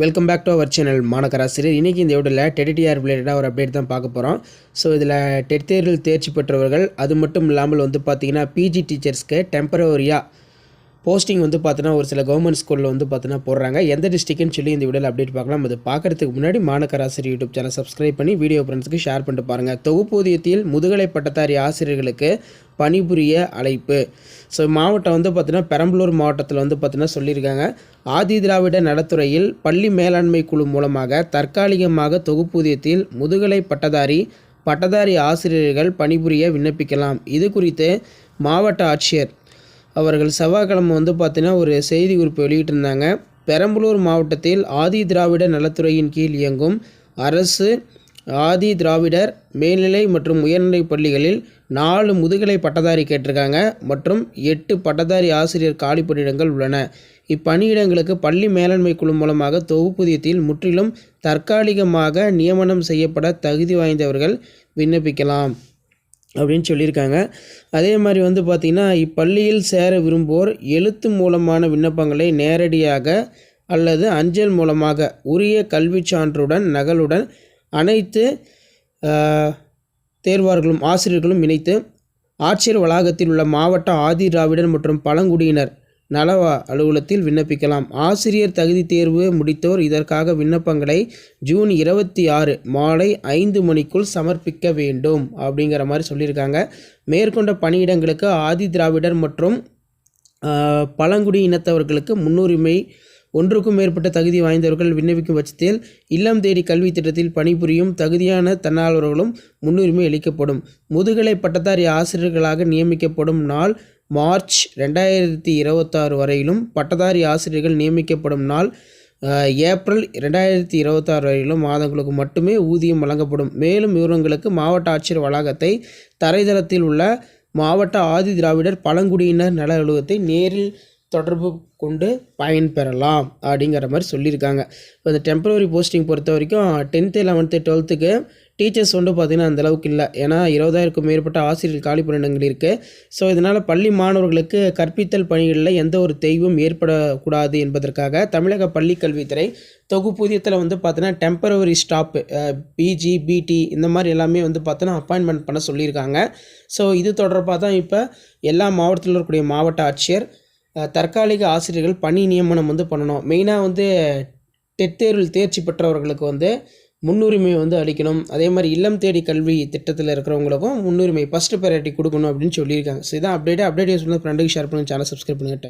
Welcome back to our channel மாணக்கராசிரியர் இன்றைக்கி இந்த வீடியோவில் டெடிடிஆர் ரிலேட்டடாக ஒரு அப்டேட் தான் பார்க்க போகிறோம் ஸோ இதில் டெட் தேர்வில் தேர்ச்சி பெற்றவர்கள் அது மட்டும் இல்லாமல் வந்து பார்த்திங்கன்னா பிஜி டீச்சர்ஸ்க்கு டெம்பரவரியாக போஸ்டிங் வந்து பார்த்தீங்கன்னா ஒரு சில கவர்மெண்ட் ஸ்கூலில் வந்து பார்த்தீங்கன்னா போடுறாங்க. எந்த டிஸ்ட்ரிக்ட்னு சொல்லி இந்த வீடியோவில் அப்டேட் பார்க்கலாம். அது பார்க்குறதுக்கு முன்னாடி மாநகராசிரியர் யூடியூப் சேனல் சப்ஸ்கிரைப் பண்ணி வீடியோ ஃப்ரெண்ட்ஸ்க்கு ஷேர் பண்ணிட்டு பாருங்கள் தொகுப்பூதியத்தில் முதுகலை பட்டதாரி ஆசிரியர்களுக்கு பணிபுரிய அழைப்பு. ஸோ மாவட்டம் வந்து பார்த்தீங்கன்னா பெரம்பலூர் மாவட்டத்தில் வந்து பார்த்திங்கன்னா சொல்லியிருக்காங்க. ஆதி திராவிட நலத்துறையில் பள்ளி மேலாண்மை குழு மூலமாக தற்காலிகமாக தொகுப்பூதியத்தில் முதுகலை பட்டதாரி பட்டதாரி ஆசிரியர்கள் பணிபுரிய விண்ணப்பிக்கலாம். இது குறித்து மாவட்ட ஆட்சியர் அவர்கள் செவ்வாய்க்கிழமை வந்து பார்த்தீங்கன்னா ஒரு செய்தி குறிப்பு வெளியிட்டிருந்தாங்க. பெரம்பலூர் மாவட்டத்தில் ஆதி திராவிட நலத்துறையின் கீழ் இயங்கும் அரசு ஆதி திராவிடர் மேல்நிலை மற்றும் உயர்நிலைப் பள்ளிகளில் நாலு முதுகலை பட்டதாரி கேட்டிருக்காங்க மற்றும் எட்டு பட்டதாரி ஆசிரியர் காலி பணியிடங்கள் உள்ளன. இப்பணியிடங்களுக்கு பள்ளி மேலாண்மை குழு மூலமாக தொகுப்பூதியத்தில் முற்றிலும் தற்காலிகமாக நியமனம் செய்யப்பட தகுதி வாய்ந்தவர்கள் விண்ணப்பிக்கலாம். அப்படின்னு சொல்லியிருக்காங்க. அதே மாதிரி வந்து பார்த்திங்கன்னா இப்பள்ளியில் சேர விரும்புவோர் எழுத்து மூலமான விண்ணப்பங்களை நேரடியாக அல்லது அஞ்சல் மூலமாக உரிய கல்விச் சான்றுடன் நகலுடன் அனைத்து தேர்வார்களும் ஆசிரியர்களும் இணைத்து ஆட்சியர் வளாகத்தில் உள்ள மாவட்ட ஆதி திராவிடர் மற்றும் பழங்குடியினர் நலவ அலுவலத்தில் விண்ணப்பிக்கலாம். ஆசிரியர் தகுதி தேர்வு முடித்தோர் இதற்காக விண்ணப்பங்களை ஜூன் இருபத்தி ஆறு மாலை ஐந்து மணிக்குள் சமர்ப்பிக்க வேண்டும் அப்படிங்கிற மாதிரி சொல்லியிருக்காங்க. மேற்கொண்ட பணியிடங்களுக்கு ஆதி திராவிடர் மற்றும் பழங்குடி இனத்தவர்களுக்கு முன்னுரிமை ஒன்றுக்கும் மேற்பட்ட தகுதி வாய்ந்தவர்கள் விண்ணப்பிக்கும் பட்சத்தில் இல்லம் தேடி கல்வி திட்டத்தில் பணிபுரியும் தகுதியான தன்னார்வர்களும் முன்னுரிமை அளிக்கப்படும். முதுகலை பட்டதாரி ஆசிரியர்களாக நியமிக்கப்படும் நாள் மார்ச் ரெண்டாயிரத்தி இருபத்தாறு வரையிலும் பட்டதாரி ஆசிரியர்கள் நியமிக்கப்படும் நாள் ஏப்ரல் ரெண்டாயிரத்தி இருபத்தாறு வரையிலும் மாதங்களுக்கு மட்டுமே ஊதியம் வழங்கப்படும். மேலும் விவரங்களுக்கு மாவட்ட ஆட்சியர் வளாகத்தை தரைதளத்தில் உள்ள மாவட்ட ஆதி திராவிடர் பழங்குடியினர் நல அலுவலகத்தை நேரில் தொடர்பு கொண்டு பயன்பெறலாம் அப்படிங்கிற மாதிரி சொல்லியிருக்காங்க. இப்போ இந்த டெம்பரவரி போஸ்டிங் பொறுத்த வரைக்கும் டென்த்து லெவன்த்து டுவெல்த்துக்கு டீச்சர்ஸ் வந்து பார்த்திங்கன்னா அந்தளவுக்கு இல்லை. ஏன்னா இருபதாயிரக்கும் மேற்பட்ட ஆசிரியர் காலி பணியிடங்கள் இருக்குது ஸோ இதனால் பள்ளி மாணவர்களுக்கு கற்பித்தல் பணிகளில் எந்த ஒரு தெய்வம் ஏற்படக்கூடாது என்பதற்காக தமிழக பள்ளி கல்வித்துறை தொகுப்பூதியத்தில் வந்து பார்த்தீங்கன்னா டெம்பரவரி ஸ்டாப்பு பிஜி பிடி இந்த மாதிரி எல்லாமே வந்து பார்த்தோன்னா அப்பாயின்மெண்ட் பண்ண சொல்லியிருக்காங்க. ஸோ இது தொடர்பாக தான் இப்போ எல்லா மாவட்டத்தில் இருக்கக்கூடிய மாவட்ட ஆட்சியர் தற்காலிக ஆசிரியர்கள் பணி நியமனம் வந்து பண்ணணும். மெயினாக வந்து டெட் தேர்வில் தேர்ச்சி பெற்றவர்களுக்கு வந்து முன்னுரிமை வந்து அளிக்கணும். அதே மாதிரி இல்லம் தேடி கல்வி திட்டத்தில் இருக்கிறவங்களுக்கும் முன்னுரிமை ஃபஸ்ட்டு ப்ரையாரிட்டி கொடுக்கணும் அப்படின்னு சொல்லியிருக்காங்க. ஸோ இதான் அப்டேட் அப்டேட் யூஸ் பண்ணி ஃப்ரெண்டுக்கு ஷேர் பண்ணுங்கள் சேனல் சப்ஸ்கிரைப் பண்ணுங்கள்